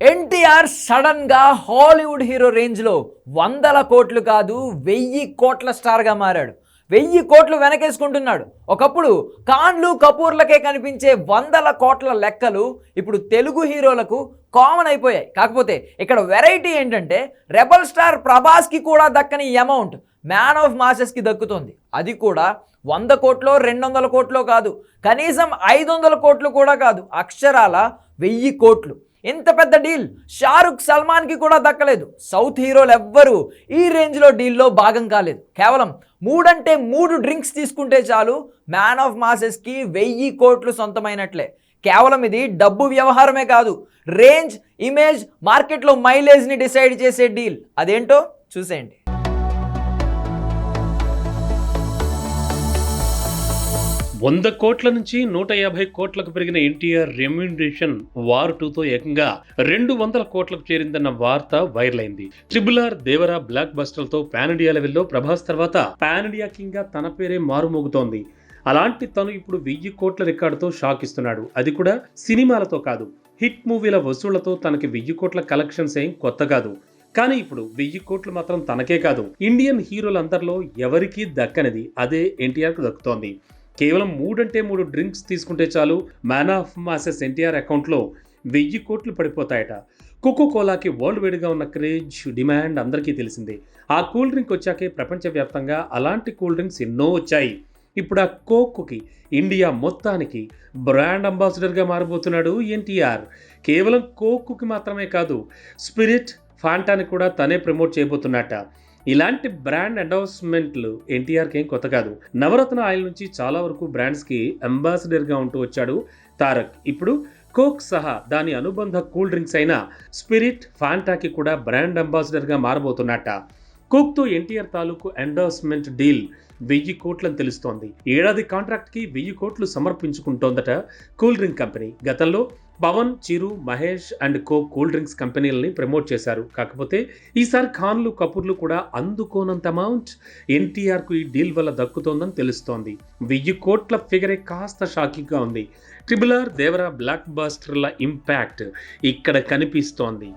ఎన్టీఆర్ సడన్గా Hollywood hero రేంజ్లో వందల కోట్లు కాదు వెయ్యి కోట్ల స్టార్గా మారాడు. వెయ్యి కోట్లు వెనకేసుకుంటున్నాడు. ఒకప్పుడు కాన్లు కపూర్లకే కనిపించే వందల కోట్ల లెక్కలు ఇప్పుడు తెలుగు హీరోలకు కామన్ అయిపోయాయి. కాకపోతే ఇక్కడ వెరైటీ ఏంటంటే రెబల్ స్టార్ ప్రభాస్కి కూడా దక్కని అమౌంట్ మ్యాన్ ఆఫ్ మాసెస్కి దక్కుతుంది. అది కూడా వంద కోట్లో రెండు వందల కోట్లో కాదు కనీసం ఐదు వందల కోట్లు కూడా కాదు అక్షరాల వెయ్యి కోట్లు. ఇంత పెద్ద డీల్. షారుఖ్ సల్మాన్కి కూడా దక్కలేదు. సౌత్ హీరోలు ఎవ్వరూ ఈ రేంజ్లో డీల్లో భాగం కాలేదు. కేవలం మూడంటే మూడు డ్రింక్స్ తీసుకుంటే చాలు మ్యాన్ ఆఫ్ మాసెస్కి వెయ్యి కోట్లు సొంతమైనట్లే. కేవలం ఇది డబ్బు వ్యవహారమే కాదు. రేంజ్ ఇమేజ్ మార్కెట్లో మైలేజ్ని డిసైడ్ చేసే డీల్. అదేంటో చూసేయండి. వంద కోట్ల నుంచి నూట యాభై కోట్లకు పెరిగిన ఎన్టీఆర్ రెమ్యూనరేషన్ వార్ టూతో ఏకంగా రెండు వందల కోట్లకు చేరిందన్న వార్త వైరల్ అయింది. ట్రిబుల్ ఆర్ దేవరా బ్లాక్ బస్టర్లతో పాన్ ఇండియా లెవెల్లో ప్రభాస్ తర్వాత పాన్ ఇండియా కింగ్గా తన పేరే మారుమోగుతోంది. అలాంటి తను ఇప్పుడు వెయ్యి కోట్ల రికార్డుతో షాక్ ఇస్తున్నాడు. అది కూడా సినిమాలతో కాదు. హిట్ మూవీల వసూళ్ళతో తనకి వెయ్యి కోట్ల కలెక్షన్స్ ఏం కొత్త కాదు. కానీ ఇప్పుడు వెయ్యి కోట్లు మాత్రం తనకే కాదు. ఇండియన్ హీరోలందరిలో ఎవరికీ దక్కనిది అదే ఎన్టీఆర్కు దక్కుతోంది. కేవలం మూడంటే మూడు డ్రింక్స్ తీసుకుంటే చాలు మ్యాన్ ఆఫ్ మాసెస్ ఎన్టీఆర్ అకౌంట్లో వెయ్యి కోట్లు పడిపోతాయట. కోకో కోలాకి వరల్డ్ వైడ్గా ఉన్న క్రేజ్ డిమాండ్ అందరికీ తెలిసిందే. ఆ కూల్ డ్రింక్ వచ్చాకే ప్రపంచవ్యాప్తంగా అలాంటి కూల్ డ్రింక్స్ ఎన్నో వచ్చాయి. ఇప్పుడు ఆ కోక్కి ఇండియా మొత్తానికి బ్రాండ్ అంబాసిడర్గా మారబోతున్నాడు ఎన్టీఆర్. కేవలం కోక్కి మాత్రమే కాదు స్పిరిట్ ఫాంటాని కూడా తనే ప్రమోట్ చేయబోతున్నట్ట. ఇలాంటి బ్రాండ్ ఎండోర్స్మెంట్లు ఎన్టీఆర్కి ఏం కొత్త కాదు. నవరత్న ఆయిల్ నుంచి చాలా వరకు బ్రాండ్స్కి అంబాసిడర్గా ఉంటూ వచ్చాడు తారక్. ఇప్పుడు కోక్ సహా దాని అనుబంధ కూల్ డ్రింక్స్ అయిన స్పిరిట్ ఫాంటాకి కూడా బ్రాండ్ అంబాసిడర్గా మారబోతున్నట్ట. కోక్తో ఎన్టీఆర్ తాలూకు ఎండోర్స్మెంట్ డీల్ వెయ్యి కోట్లని తెలుస్తోంది. ఏడాది కాంట్రాక్ట్కి వెయ్యి కోట్లు సమర్పించుకుంటోందట కూల్ డ్రింక్ కంపెనీ. గతంలో Pawan Chiru Mahesh and co cool drinks కంపెనీలని promote చేశారు. కాకపోతే ఈసారి ఖాన్లు కపూర్లు కూడా అందుకోనంత అమౌంట్ ఎన్టీఆర్కు ఈ డీల్ వల్ల దక్కుతోందని తెలుస్తోంది. వెయ్యి కోట్ల ఫిగరే కాస్త షాకింగ్గా ఉంది. ట్రిబులర్ దేవరా బ్లాక్ బాస్టర్ల ఇంపాక్ట్ ఇక్కడ కనిపిస్తోంది.